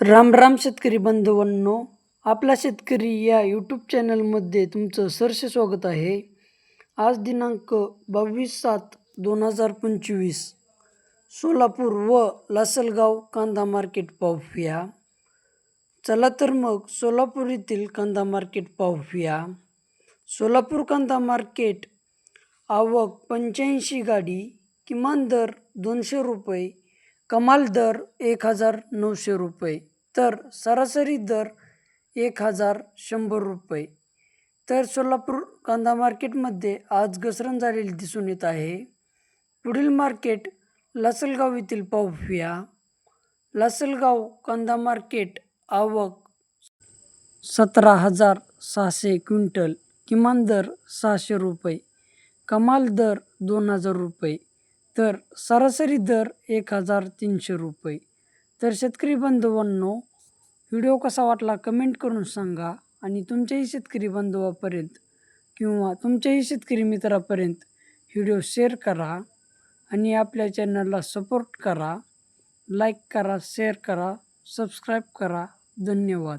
राम राम शेतकरी बांधवांनो आपला शेतकरी या यूट्यूब चॅनलमध्ये तुमचं सहर्ष स्वागत आहे. आज दिनांक बावीस सात दोन हजार पंचवीस सोलापूर व लासलगाव कांदा मार्केट पाहूया चला तर मग सोलापूर येथील कांदा मार्केट पाहूया सोलापूर कांदा मार्केट आवक पंच्याऐंशी गाडी किमान दर दोनशे रुपये कमाल दर एक हजार नऊशे रुपये तर सरासरी दर एक हजार शंभर रुपये. तर सोलापूर कांदा मार्केटमध्ये आज घसरण झालेली दिसून येत आहे. पुढील मार्केट लासलगाव येथील पाहूया लासलगाव कांदा मार्केट आवक सतरा हजार सहाशे क्विंटल किमान दर सहाशे रुपये कमाल दर दोन हजार रुपये. तर सरासरी दर एक हजार तीनशे रुपये. तर शेतकरी बांधवांनो व्हिडिओ कसा वाटला कमेंट करून सांगा आणि तुमच्याही शेतकरी बांधवापर्यंत किंवा तुमच्याही शेतकरी मित्रापर्यंत व्हिडिओ शेअर करा आणि आपल्या चॅनलला सपोर्ट करा लाईक करा शेअर करा सबस्क्राईब करा. धन्यवाद.